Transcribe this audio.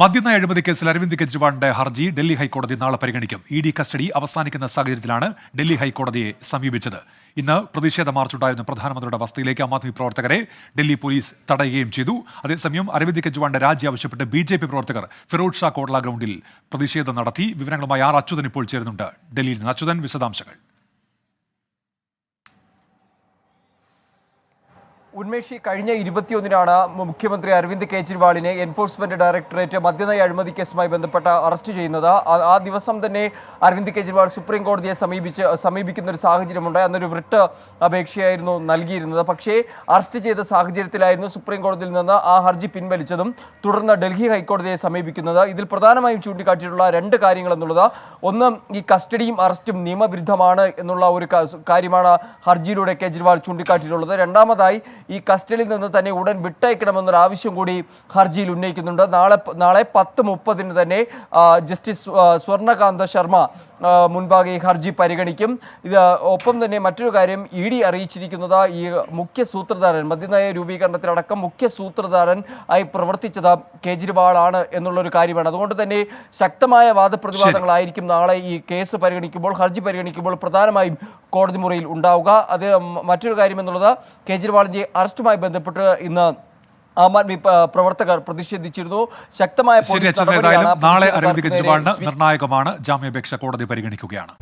മദ്യനയ അഴിമതി കേസിൽ അരവിന്ദ് കെജ്രിവാളിന്റെ ഹർജി ഡൽഹി ഹൈക്കോടതി നാളെ പരിഗണിക്കും. ഇ ഡി കസ്റ്റഡി അവസാനിക്കുന്ന സാഹചര്യത്തിലാണ് ഡൽഹി ഹൈക്കോടതിയെ സമീപിച്ചത്. ഇന്ന് പ്രതിഷേധ മാർച്ചുണ്ടായിരുന്ന പ്രധാനമന്ത്രിയുടെ വസതിയിലേക്ക് ആം ആദ്മി പ്രവർത്തകരെ ഡൽഹി പോലീസ് തടയുകയും ചെയ്തു. അതേസമയം അരവിന്ദ് കെജ്രിവാളിന്റെ രാജി ആവശ്യപ്പെട്ട് ബി ജെ പി പ്രവർത്തകർ ഫിറോഡ് ഷാ കോട്ല ഗ്രൗണ്ടിൽ പ്രതിഷേധം നടത്തി. വിവരങ്ങളുമായി ആർ അച്യുതൻ ഇപ്പോൾ ചേരുന്നുണ്ട്. ഡൽഹിയിൽ നിന്ന് അച്യുതൻ വിശദാംശങ്ങൾ. ഉന്മേഷി കഴിഞ്ഞ ഇരുപത്തിയൊന്നിനാണ് മുഖ്യമന്ത്രി അരവിന്ദ് കെജ്രിവാളിനെ എൻഫോഴ്സ്മെന്റ് ഡയറക്ടറേറ്റ് മദ്യനയ അഴിമതി കേസുമായി ബന്ധപ്പെട്ട് അറസ്റ്റ് ചെയ്യുന്നത്. ആ- ദിവസം തന്നെ അരവിന്ദ് കെജ്രിവാൾ സുപ്രീം കോടതിയെ സമീപിച്ച് സമീപിക്കുന്ന ഒരു സാഹചര്യമുണ്ട് അന്നൊരു വൃട്ട് അപേക്ഷയായിരുന്നു നൽകിയിരുന്നത്. പക്ഷേ അറസ്റ്റ് ചെയ്ത സാഹചര്യത്തിലായിരുന്നു സുപ്രീം കോടതിയിൽ നിന്ന് ആ ഹർജി പിൻവലിച്ചതും തുടർന്ന് ഡൽഹി ഹൈക്കോടതിയെ സമീപിക്കുന്നത്. ഇതിൽ പ്രധാനമായും ചൂണ്ടിക്കാട്ടിയിട്ടുള്ള രണ്ട് കാര്യങ്ങൾ എന്നുള്ളത് ഒന്ന് ഈ കസ്റ്റഡിയും അറസ്റ്റും നിയമവിരുദ്ധമാണ് എന്നുള്ള ഒരു കാര്യമാണ് ഹർജിയിലൂടെ കെജ്രിവാൾ ചൂണ്ടിക്കാട്ടിയിട്ടുള്ളത്. രണ്ടാമതായി ഈ കസ്റ്റഡിയിൽ നിന്ന് തന്നെ ഉടൻ വിട്ടയക്കണമെന്നൊരു ആവശ്യം കൂടി ഹർജിയിൽ ഉന്നയിക്കുന്നുണ്ട്. നാളെ നാളെ പത്ത് മുപ്പതിന് തന്നെ ജസ്റ്റിസ് സ്വർണകാന്ത ശർമ്മ മുൻപാകെ ഈ ഹർജി പരിഗണിക്കും. ഇത് ഒപ്പം തന്നെ മറ്റൊരു കാര്യം ഇ ഡി അറിയിച്ചിരിക്കുന്നത് ഈ മുഖ്യ സൂത്രധാരൻ മദ്യനയ രൂപീകരണത്തിലടക്കം മുഖ്യ സൂത്രധാരൻ ആയി പ്രവർത്തിച്ചത് കേജ്രിവാൾ ആണ് എന്നുള്ളൊരു കാര്യമാണ്. അതുകൊണ്ട് തന്നെ ശക്തമായ വാദപ്രതിവാദങ്ങളായിരിക്കും നാളെ ഈ കേസ് പരിഗണിക്കുമ്പോൾ ഹർജി പരിഗണിക്കുമ്പോൾ പ്രധാനമായും കോടതി മുറിയിൽ ഉണ്ടാവുക. അത് മറ്റൊരു കാര്യം എന്നുള്ളത് കേജ്രിവാളിന്റെ അറസ്റ്റുമായി ബന്ധപ്പെട്ട് ഇന്ന് ആം ആദ്മി പ്രവർത്തകർ പ്രതിഷേധിച്ചിരുന്നു. ശക്തമായ നാളെ അരവിന്ദ് കെജ്രിവാളിന് നിർണായകമാണ് ജാമ്യാപേക്ഷ കോടതി പരിഗണിക്കുകയാണ്.